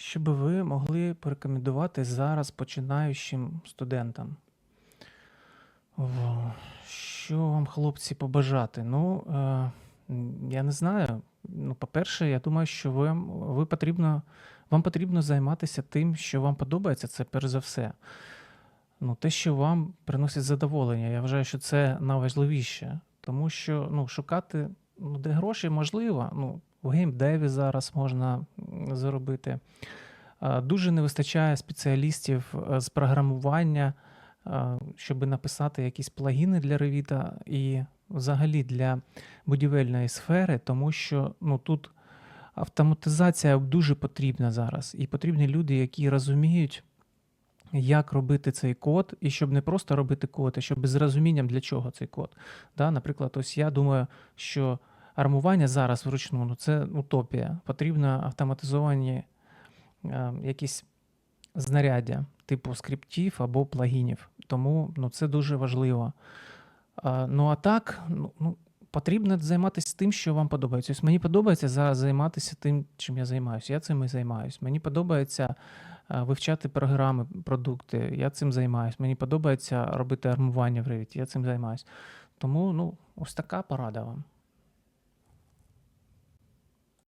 що би ви могли порекомендувати зараз починаючим студентам? Що вам, хлопці, побажати? Ну, е, я не знаю. Ну, по-перше, я думаю, що ви, ви потрібно, вам потрібно займатися тим, що вам подобається, це перш за все. Ну, те, що вам приносить задоволення, я вважаю, що це найважливіше. Тому що ну, шукати, ну, де гроші можливо, ну, в геймдеві зараз можна м, заробити. Дуже не вистачає спеціалістів е, з програмування, щоб написати якісь плагіни для Revit і взагалі для будівельної сфери, тому що ну, тут автоматизація дуже потрібна зараз. І потрібні люди, які розуміють, як робити цей код, і щоб не просто робити код, а щоб з розумінням, для чого цей код. Да? Наприклад, ось я думаю, що армування зараз вручну ну, це утопія. Потрібно автоматизовані е, якісь знаряддя, типу скриптів або плагінів. Тому ну, це дуже важливо. А, ну а так, ну, ну, потрібно займатися тим, що вам подобається. Ось мені подобається зараз займатися тим, чим я займаюся. Я цим і займаюся. Мені подобається е, вивчати програми, продукти. Я цим займаюся. Мені подобається робити армування в Revit, я цим займаюся. Тому ну, ось така порада вам.